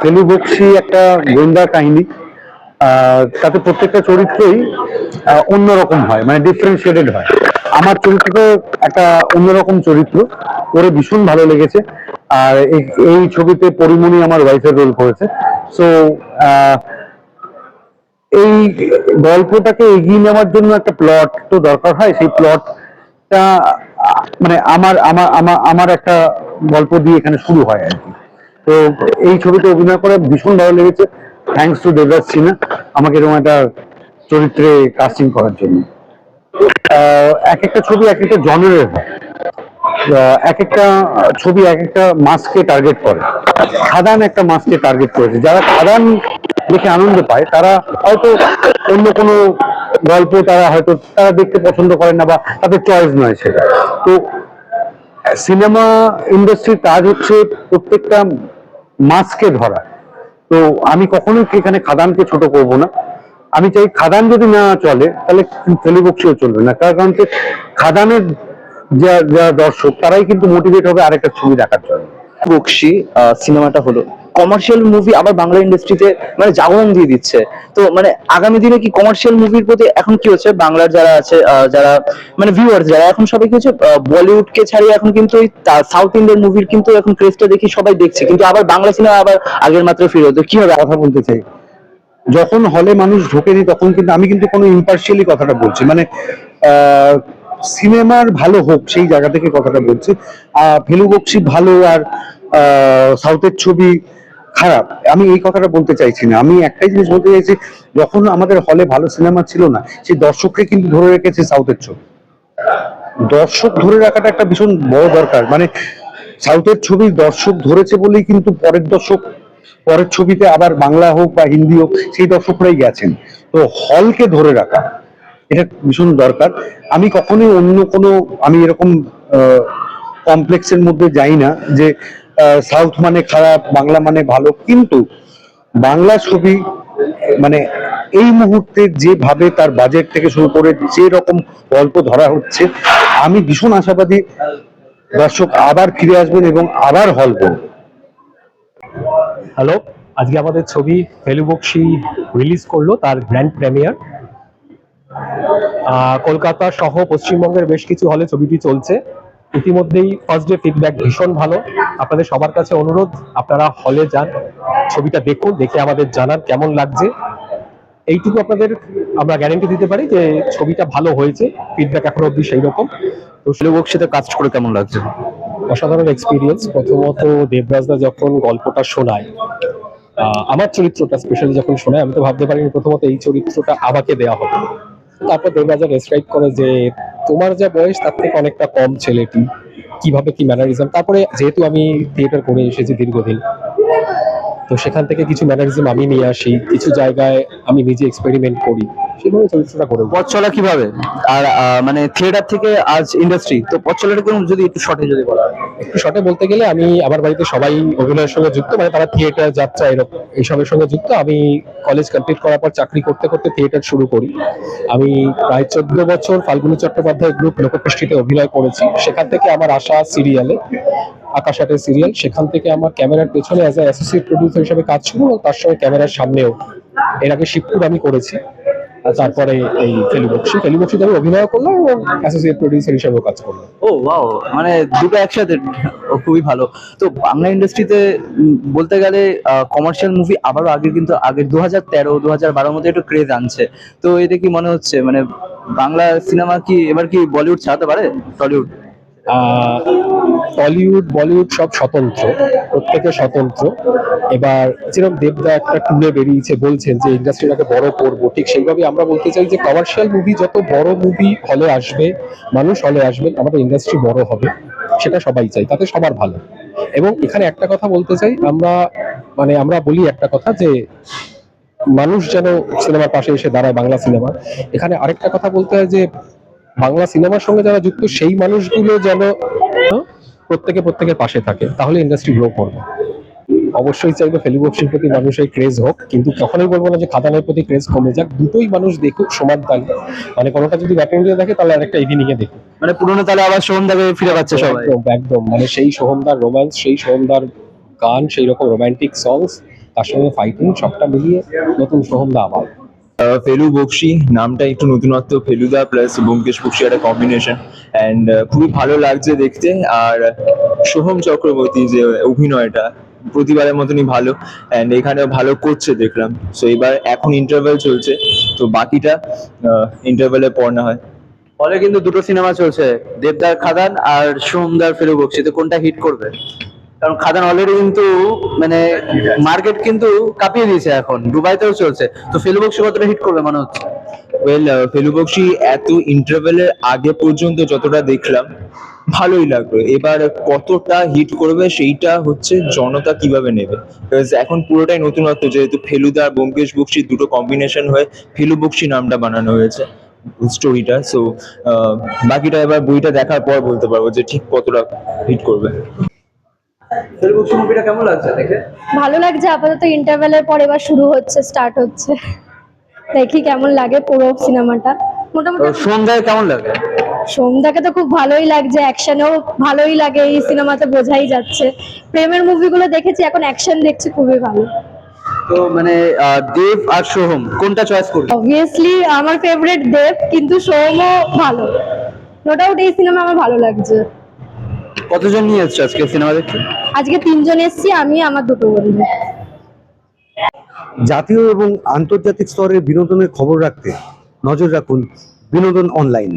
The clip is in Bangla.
ফেলু বক্সি একটা গোয়েন্দা কাহিনী তাতে প্রত্যেকটা চরিত্রই অন্যরকম হয় মানে ডিফারেন্সিয়েটেড হয়। আমার চরিত্রটা একটা অন্যরকম চরিত্র করে ভীষণ ভালো লেগেছে, আর এই- ছবিতে পরিমণি আমার ওয়াইফের রোল করেছে। সো এই গল্পটাকে এগিয়ে নেওয়ার জন্য একটা প্লট তো দরকার হয়, সেই প্লটটা মানে আমার আমার আমার একটা গল্প দিয়ে এখানে শুরু হয় আর কি। তো এই ছবিতে অভিনয় করে ভীষণ ভালো লেগেছে। থ্যাঙ্কস টু দেবরাজ সিনহা আমাকে এরকম একটা চরিত্রে কাস্টিং করার জন্য। এক একটা ছবি এক একটা জনরের হয়। এক একটা ছবি এক একটা মাসকে টার্গেট করে। খাদান একটা মাসকে টার্গেট করেছে। যারা খাদান দেখে আনন্দ পায়, তারা হয়তো অন্য কোনো গল্প তারা হয়তো তারা দেখতে পছন্দ করেন না বা তাদের চয়েস নয় সেটা। তো সিনেমা ইন্ডাস্ট্রি কাজ হচ্ছে প্রত্যেকটা মাসকে ধরা। তো আমি কখনোই এখানে খাদানকে ছোট করব না। আমি চাই খাদান যদি না চলে, তাহলে ফেলিবক্সিও চলবে না। তার কারণ খাদানের যা যারা দর্শক, তারাই কিন্তু মোটিভেট হবে আরেকটা ছবি দেখার জন্য। বক্সি সিনেমাটা হলো। কমার্শিয়াল মুভি আবার বাংলা ইন্ডাস্ট্রিতে মানে জাগরণ দিয়ে দিচ্ছে। তো মানে আগামী দিনে কি কমার্শিয়াল মুভির প্রতি এখন কি হচ্ছে? বাংলার যারা আছে যারা মানে ভিউয়ার্স যারা এখন সবাই কি হচ্ছে বলিউডকে ছাড়িয়ে এখন কিন্তু ওই সাউথ ইন্ডিয়ান মুভির কিন্তু এখন ক্রেজটা দেখি সবাই দেখছে। কিন্তু আবার বাংলা সিনেমা আবার আগের মাত্রা ফিরে হতো কি হবে? কথা বলতে চাই। যখন হলে মানুষ ঢোকেনি, তখন কিন্তু আমি কিন্তু কোনো ইম্পার্শিয়ালি কথাটা বলছি। মানে সিনেমার ভালো হোক, সেই জায়গা থেকে কথাটা বলছি। ফেলু বক্সি ভালো আর সাউথের ছবি খারাপ। আমি এই কথাটা বলতে চাইছি না। আমি একটাই জিনিস বলতে চাইছি, যখন আমাদের হলে ভালো সিনেমা ছিল না, সেই দর্শককে কিন্তু ধরে রেখেছে সাউথের ছবি। দর্শক ধরে রাখাটা একটা ভীষণ বড় দরকার। মানে সাউথের ছবি দর্শক ধরেছে বলেই কিন্তু পরের দর্শক, পরের ছবিতে আবার বাংলা হোক বা হিন্দি হোক, সেই দর্শকরাই গেছেন। তো হলকে ধরে রাখা এটা ভীষণ দরকার। আমি কখনোই অন্য কোনো, আমি এরকম কমপ্লেক্সের মধ্যে যাই না যে সাউথ মানে খারাপ, বাংলা মানে ভালো, কিন্তু বাংলা ছবি মানে এই মুহূর্তে যেভাবে তার বাজেট থেকে শুরু করে যে রকম গল্প ধরা হচ্ছে, আমি ভীষণ আশাবাদী দর্শক আবার ফিরে আসবেন এবং আবার হল করবেন হ্যালো আজকে আমাদের ছবি ফেলুবক্সি রিলিজ করল, তার গ্র্যান্ড প্রিমিয়ার কলকাতা সহ পশ্চিমবঙ্গের বেশ কিছু হলে ছবিটি চলছে। ইতিমধ্যেই ফার্স্ট ডে ফিডব্যাক ভীষণ ভালো। আপনাদের সবার কাছে অনুরোধ আপনারা হলে যান ছবিটা দেখুন দেখে আমাদের জানান কেমন লাগছে। এইটুকু আপনাদের আমরা গ্যারেন্টি দিতে পারি যে ছবিটা ভালো হয়েছে ফিডব্যাক এখনও অবধি সেই রকম। তো ফেলু বক্সিতে কাজ করে কেমন লাগছে? অসাধারণ এক্সপিরিয়েন্স প্রথমত দেবরাজদা যখন গল্পটা শোনায় আহ, আমার চরিত্রটা স্পেশালি যখন শোনায় আমি তো ভাবতে পারিনি প্রথমত এই চরিত্রটা আমাকে দেওয়া হবে। তারপর দেবরাজা ডেসক্রাইব করে যে তোমার যা বয়স, তার থেকে অনেকটা কম ছেলেটি কীভাবে কি ম্যানারিজম তারপরে যেহেতু আমি থিয়েটার করে এসেছি দীর্ঘদিন, তো সেখান থেকে কিছু ম্যানারিজম আমি নিয়ে আসি, কিছু জায়গায় আমি নিজে এক্সপেরিমেন্ট করি। সেভাবে চরিত্রটা করে পথ চলা কীভাবে? আর মানে থিয়েটার থেকে আজ ইন্ডাস্ট্রি তো পথ চলাটা কেমন যদি একটু শর্টে যদি বলা হয়। একটু শর্টে বলতে গেলে আমি আমার বাড়িতে সবাই অভিনয়ের সঙ্গে যুক্ত মানে তারা থিয়েটার যাত্রা এরকম এইসবের সঙ্গে যুক্ত। আমি কলেজ কমপ্লিট করার পর চাকরি করতে করতে থিয়েটার শুরু করি। আমি প্রায় চোদ্দ বছর ফাল্গুনী চট্টোপাধ্যায় গ্রুপ লোককৃষ্টিতে অভিনয় করেছি। সেখান থেকে আমার আশা সিরিয়ালে আকাশ আটের সিরিয়াল সেখান থেকে আমার ক্যামেরার পেছনে অ্যাজ অ্যাসোসিয়েট প্রডিউসার হিসেবে কাজ শুরু তার সঙ্গে ক্যামেরার সামনেও। এর আগে শিবপুর আমি করেছি। তারপরে এই ফেলিবক্সি ফেলিবক্সিতে আমি অভিনয় করলাম এবং অ্যাসোসিয়েট প্রডিউসার হিসেবেও কাজ করলাম। ও ওয়াও মানে দুটো একসাথে খুবই ভালো। তো বাংলা ইন্ডাস্ট্রিতে বলতে গেলে কমার্শিয়াল মুভি আবারও আগে কিন্তু আগে দু হাজার তেরো দু হাজার বারোর মধ্যে একটু ক্রেজ আনছে। তো এটা কি মনে হচ্ছে? মানে বাংলা সিনেমা কি, এবার কি বলিউড ছাড়াতে পারে? টলিউড টলিউড বলিউড সব স্বতন্ত্র, প্রত্যেকে স্বতন্ত্র। এবার যেরকম দেবদা একটা টুলে বেরিয়েছে, বলছেন যে ইন্ডাস্ট্রিটাকে বড় করব, ঠিক সেইভাবে আমরা বলতে চাই যে কমার্শিয়াল মুভি যত বড় মুভি হলে আসবে, মানুষ হলে আসবে, আমাদের ইন্ডাস্ট্রি বড় হবে, সেটা সবাই চাই তাতে সবার ভালো। এবং এখানে একটা কথা বলতে চাই, আমরা মানে আমরা বলি একটা কথা যে মানুষ যেন সিনেমার পাশে এসে দাঁড়ায় বাংলা সিনেমা। এখানে আরেকটা কথা বলতে হয় যে বাংলা সিনেমার সঙ্গে যারা যুক্ত সেই মানুষগুলো যেন প্রত্যেকে প্রত্যেকের পাশে থাকে তাহলে ইন্ডাস্ট্রি গ্রো করবে। অবশ্যই চাইবে ফেলিবক্সির প্রতি মানুষের ক্রেজ হোক কিন্তু কখনোই বলব না যে খাদানের প্রতি ক্রেজ কমে যাক। দুটোই মানুষ দেখুক সমান তালে। মানে কোনোটা যদি এন্ডে দেখে তাহলে আরেকটা ইভিনিং এ দেখুক। মানে পুরোনো তালে আবার সন্ধ্যাকে ফিরে পাচ্ছে সবাই। একদম একদম। মানে সেই সোহমদার রোম্যান্স সেই সোহমদার গান সেই রকম রোমান্টিক সংস তার সঙ্গে ফাইটিং সবটা মিলিয়ে নতুন সোহমদা আবার। ফেলু বক্সি নামটা একটু নতুনত্ব, ফেলুদা প্লাস ব্যোমকেশ বক্সি একটা কম্বিনেশন অ্যান্ড খুবই ভালো লাগছে দেখতে। আর, সোহম চক্রবর্তী যে অভিনয়টা, প্রতিবারের মতনই ভালো। অ্যান্ড এখানেও ভালো করছে দেখলাম। সো এবার এখন ইন্টারভেল চলছে। তো বাকিটা ইন্টারভেলের পর না হয়। হলে কিন্তু দুটো সিনেমা চলছে। দেবদার খাদান আর সোমদার ফেলু বক্সি। তো কোনটা হিট করবে? কারণ খাদান অলরেডি কিন্তু মানে মার্কেট কিন্তু কাঁপিয়ে দিয়েছে এখন। দুবাইতেও চলছে। তো ফেলু বক্সি কতটা হিট করবে মনে হচ্ছে? ওয়েল ফেলু বক্সি এত ইন্টারভেলের আগে পর্যন্ত যতটা দেখলাম ভালোই লাগল। এবার কতটা হিট করবে সেইটা হচ্ছে জনতা কীভাবে নেবে? এখন পুরোটাই নতুনত্ব যেহেতু ফেলুদা আর ব্যোমকেশ বক্সি দুটো কম্বিনেশন হয়ে ফেলু বক্সি নামটা বানানো হয়েছে স্টোরিটা সো বাকিটা এবার বইটা দেখার পর বলতে পারব যে ঠিক কতটা হিট করবে। বক্সি মুভিটা কেমন লাগছে দেখে? ভালো লাগছে আপাতত ইন্টারভেলের পর এবার শুরু হচ্ছে স্টার্ট হচ্ছে। দেখি কেমন লাগে পুরো সিনেমাটা মোটামুটি সন্ধ্যায় কেমন লাগে? সোমদাকে তো খুব ভালোই লাগছে অ্যাকশনও ভালোই লাগে এই সিনেমাতে বোঝাই যাচ্ছে। প্রেমের মুভিগুলো দেখেছি এখন অ্যাকশন দেখছি খুবই ভালো। তো মানে দেব আর সোহম কোনটা চয়েস করবে? অবভিয়াসলি আমার ফেভারিট দেব কিন্তু সোমও ভালো। নো ডাউট এই সিনেমা আমার ভালো লাগছে। কতজন নিয়ে এসছো আজকে সিনেমা দেখতে? আজকে তিনজন এসেছি আমি আমার দুটো বন্ধু। জাতীয় এবং আন্তর্জাতিক স্তরে বিনোদনের খবর রাখতে নজর রাখুন বিনোদন অনলাইন।